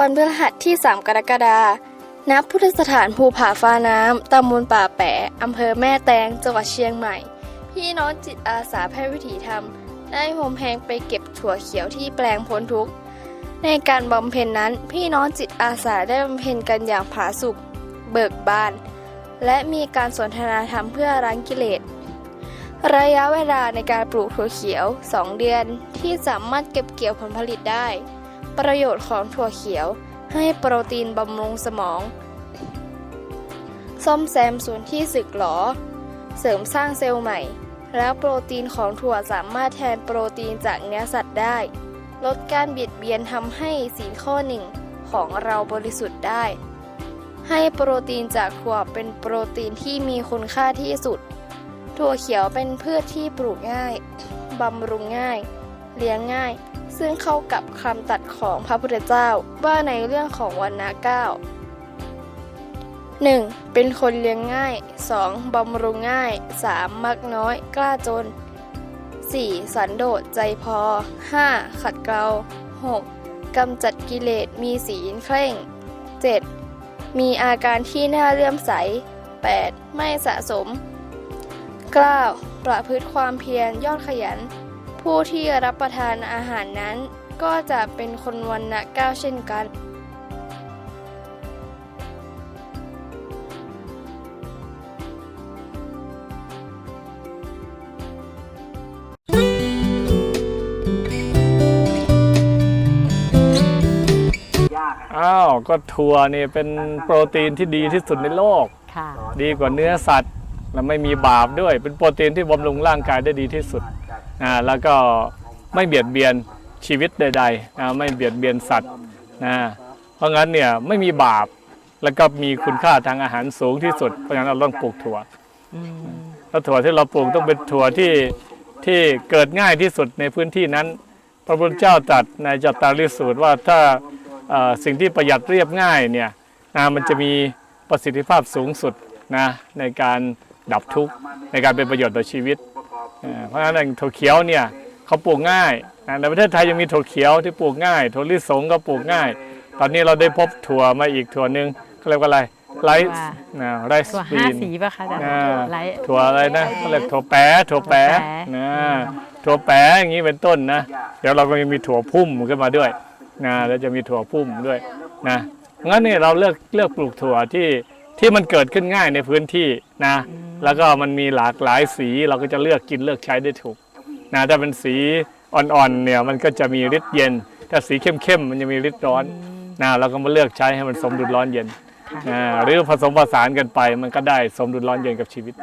วันพฤหัสที่ 3 กรกฎาคมณพุทธสถานภูผาฟ้าน้ำตำบลป่าแปะอำเภอแม่แตง จังหวัดเชียงใหม่ พี่น้องจิตอาสาแพทย์วิถีธรรม ได้โฮมแฮงไปเก็บถั่วเขียวที่แปลงพ้นทุกข์ ในการบำเพ็ญนั้น พี่น้องจิตอาสาได้บำเพ็ญกันอย่างผาสุกเบิกบาน และมีการสนทนาธรรมเพื่อล้างกิเลส ระยะเวลาในการปลูกถั่วเขียว 2 เดือนที่สามารถเก็บเกี่ยวผลผลิตได้ ประโยชน์ของถั่วเขียว ให้โปรตีนบำรุงสมอง ซ่อมแซมส่วนที่สึกหรอ เสริมสร้างเซลล์ใหม่ แล้วโปรตีนของถั่วสามารถแทนโปรตีนจากเนื้อสัตว์ได้ ลดการเบียดเบียนทำให้สีข้อหนึ่งของเราบริสุทธิ์ได้ ให้โปรตีนจากถั่วเป็นโปรตีนที่มีคุณค่าที่สุด ถั่วเขียวเป็นพืชที่ปลูกง่าย บำรุงง่าย เลี้ยงง่าย ซึ่งเข้ากับคำตัดของพระพุทธเจ้าว่าในเรื่องของวันนะเก้า 1. เป็นคนเลี้ยงง่าย 2. บำรุงง่าย 3. มักน้อย กล้าจน 4. สันโดษใจพอ 5. ขัดเกลา 6. กำจัดกิเลสมีศีลเคร่ง 7. มีอาการที่น่าเลื่อมใส 8. ไม่สะสม 9. ประพฤติความเพียรยอดขยัน ผู้ที่รับประทานอาหารนั้น ก็จะเป็นคนวันนะเก้าเช่นกัน อ้าว ก็ถั่วนี่เป็นโปรตีนที่ดีที่สุดในโลก ค่ะ ดีกว่าเนื้อสัตว์ และไม่มีบาปด้วย เป็นโปรตีนที่บำรุงร่างกายได้ดีที่สุด อ่าแล้วก็ไม่เบียดเบียนชีวิตใดๆนะไม่เบียดเบียนสัตว์นะเพราะงั้นเนี่ยไม่มีบาปแล้วก็มีคุณค่าทางอาหารสูงที่สุดเพราะฉะนั้นเราต้องปลูกถั่วอืมแล้วถั่วที่เราปลูกต้องเป็นถั่วที่ที่เกิดง่ายที่สุดในพื้นที่นั้น พระพุทธเจ้าตรัสในจัตตาริสูตรว่าถ้าเอ่อสิ่งที่ประหยัดเรียบง่ายเนี่ยนะมันจะมีประสิทธิภาพสูงสุดนะในการดับทุกข์ในการเป็นประโยชน์ต่อชีวิต เอ่อเพราะฉะนั้นอย่างถั่วเขียวเนี่ยเขาปลูกง่ายนะในประเทศไทยยังมีถั่วเขียวที่ปลูกง่าย ถั่วลิสงก็ปลูกง่าย ตอนนี้เราได้พบถั่วมาอีกถั่วหนึ่งเขาเรียกว่าอะไรไรซ์นะไรซ์ตัวบีห้านสีป่ะคะอาจารย์อ่าไลท์ถั่วอะไรนะเขาเรียกถั่วแปะถั่วแปะถั่วแปะนะถั่วแปะอย่างนี้เป็นต้นนะเดี๋ยวเราก็ยังมีถั่วพุ่มขึ้นมาด้วยนะแล้วจะมีถั่วพุ่มด้วยนะงั้นเนี่ยเราเลือกเลือกปลูกถั่วที่ที่มันเกิดขึ้นง่ายในพื้นที่นะ แล้วก็มันมีหลากหลายสีเราก็จะเลือกกินเลือกใช้ได้ถูกนะถ้าเป็นสีอ่อนๆเนี่ยมันก็จะมีฤทธิ์เย็น ถ้าสีเข้มๆมันจะมีฤทธิ์ร้อนนะเราก็มาเลือกใช้ให้มันสมดุลร้อนเย็นค่ะอ่าหรือผสมผสานกันไปมันก็ได้สมดุลร้อนเย็นกับชีวิต